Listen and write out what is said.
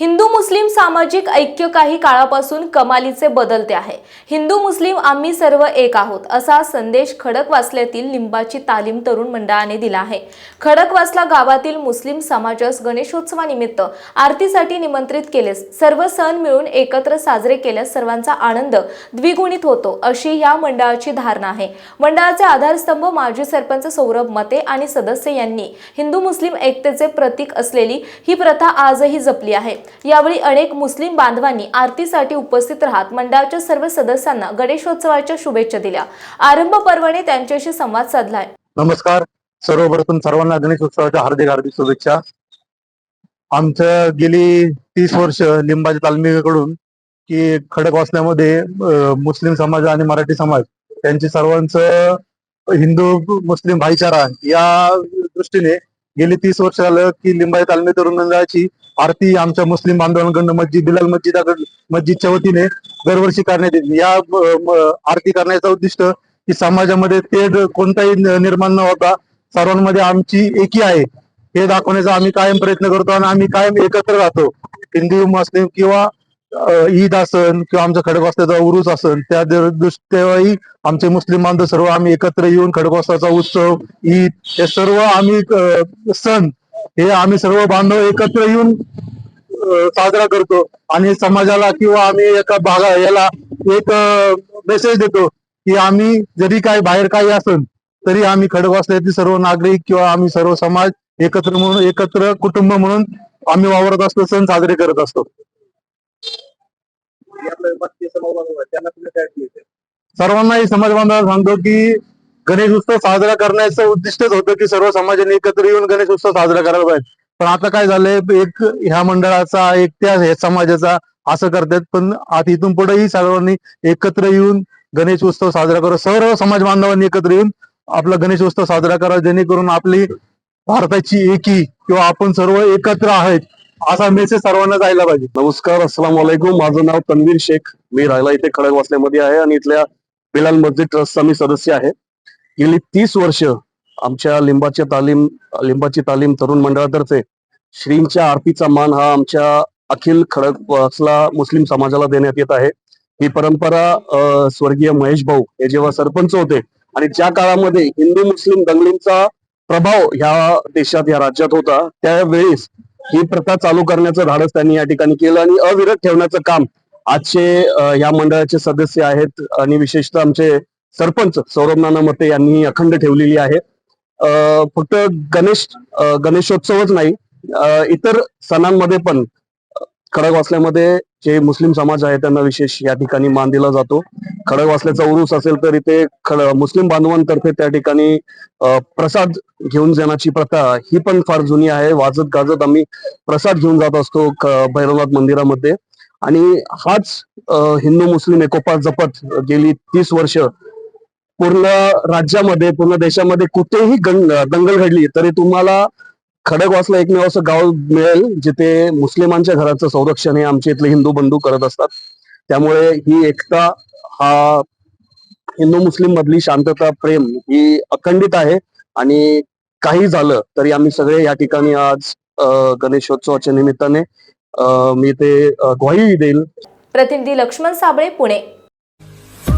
हिंदू मुस्लिम सामाजिक ऐक्य काही काळापासून कमालीचे बदलते आहे. हिंदू मुस्लिम आम्ही सर्व एक आहोत असा संदेश खडकवासल्यातील लिंबाची तालीम तरुण मंडळाने दिला आहे. खडकवासला गावातील मुस्लिम समाजास गणेशोत्सवानिमित्त आरतीसाठी निमंत्रित केलेस. सर्व सण मिळून एकत्र साजरे केल्यास सर्वांचा आनंद द्विगुणित होतो अशी या मंडळाची धारणा आहे. मंडळाचे आधारस्तंभ माजी सरपंच सौरभ मते आणि सदस्य यांनी हिंदू मुस्लिम एकतेचे प्रतीक असलेली ही प्रथा आजही जपली आहे. यावेळी अनेक मुस्लिम बांधवांनी आरतीसाठी उपस्थित राहत मंडळाच्या सर्व सदस्यांना गणेशोत्सवाच्या शुभेच्छा दिल्या. आरंभ पर्वाने त्यांच्याशी संवाद साधलाय. नमस्कार. सर्वप्रथम सर्वांना गणेशोत्सवाच्या हार्दिक हार्दिक शुभेच्छा. आमचं गेली तीस वर्ष लिंबाच्या तालमीकडून की खडकवासल्यामध्ये अं, मुस्लिम समाज आणि मराठी समाज त्यांचे सर्वांचं हिंदू मुस्लिम भाईचारा या दृष्टीने गेली तीस वर्ष झालं की लिंबाई तालमी तरुण मंडळाची आरती आमच्या मुस्लिम बांधवांकडून मस्जिद बिलाल मस्जिदाकडून मस्जिदच्या वतीने दरवर्षी करण्यात येते. या आरती करण्याचा उद्दिष्ट की समाजामध्ये तेढ कोणताही निर्माण न होता सर्वांमध्ये आमची एकी आहे. हे दाखवण्याचा आम्ही कायम प्रयत्न करतो आणि आम्ही कायम एकत्र राहतो. हिंदू मुस्लिम किंवा ईद असन किंवा आमचा खडकवास्ताचा उरूस असन त्या दर- तेव्हाही आमचे मुस्लिम बांधव सर्व आम्ही एकत्र येऊन खडकवास्ताचा उत्सव ईद हे सर्व आम्ही सण हे आम्ही सर्व बांधव एकत्र येऊन साजरा करतो. आणि समाजाला किंवा आम्ही एका भागा याला एक मेसेज देतो की आम्ही जरी काय बाहेर काही असेल तरी आम्ही खडकवासल्यातील सर्व नागरिक किंवा आम्ही सर्व समाज एकत्र म्हणून एकत्र कुटुंब म्हणून आम्ही वावरत असतो सण साजरे करत असतो. सर्वांनाही समाज बांधवांना सांगतो की गणेश उत्सव साजरा करण्याचं उद्दिष्टच होतं की सर्व समाजाने एकत्र येऊन गणेश उत्सव साजरा करायला पाहिजे. पण आता काय झालंय एक ह्या मंडळाचा एक त्या समाजाचा असं करतात पण आता इथून पुढेही सर्वांनी एकत्र येऊन गणेश उत्सव साजरा करा. सर्व समाज बांधवांनी एकत्र येऊन आपला गणेश उत्सव साजरा करा जेणेकरून आपली भारताची एकी किंवा आपण सर्व एकत्र आहेत असा मेसेज सर्वांना जायला पाहिजे. नमस्कार अस्सलाम वालेकुम माझं नाव तन्वीर शेख. मी राहायला इथे खडकवासल्यामध्ये आहे आणि इथल्या बिलाल मस्जिद ट्रस्टचा मी सदस्य आहे. गेली तीस वर्ष आमच्या लिंबाच्या तालीम लिंबाची तालीम तरुण मंडळातर्फे श्रींच्या आरतीचा मान हा आमच्या अखिल खडकवासला मुस्लिम समाजाला देण्यात येत आहे. ही परंपरा स्वर्गीय महेश भाऊ हे जेव्हा सरपंच होते आणि ज्या काळामध्ये हिंदू मुस्लिम दंगलींचा प्रभाव ह्या देशात या राज्यात होता त्यावेळेस ही प्रथा चालू करण्याचं धाडस त्यांनी या ठिकाणी केलं आणि अविरत ठेवण्याचं काम आजचे या मंडळाचे सदस्य आहेत आणि विशेषतः आमचे सरपंच सौरभ नाना मते यांनी अखंड ठेवलेली आहे. अं, फक्त गणेश गणेशोत्सवच नाही इतर सणांमध्ये पण खडकवासल्यामध्ये जे मुस्लिम समाज आहे त्यांना विशेष या ठिकाणी मान दिला जातो. खडकवासल्याचा उरूस असेल तर इथे खड मुस्लिम बांधवांतर्फे त्या ठिकाणी प्रसाद घेऊन जाण्याची प्रथा ही पण फार जुनी आहे. वाजत गाजत आम्ही प्रसाद घेऊन जात असतो भैरवनाथ मंदिरामध्ये. आणि हाच हिंदू मुस्लिम एकोपा जपत गेली तीस वर्ष पूर्ण राज्यामध्ये पूर्ण देशामध्ये कुठेही दंगल घडली तरी तुम्हाला खडकवासला एकमेव असं गाव मिळेल जिथे मुस्लिमांच्या घराचं संरक्षण हे आमचे इथले हिंदू बंधू करत असतात. त्यामुळे ही एकता हा हिंदू मुस्लिम मधली शांतता प्रेम ही अखंडित आहे. आणि काही झालं तरी आम्ही सगळे या ठिकाणी आज गणेशोत्सवाच्या निमित्ताने मी ते ग्वाही देईल. प्रतिनिधी लक्ष्मण साबळे पुणे.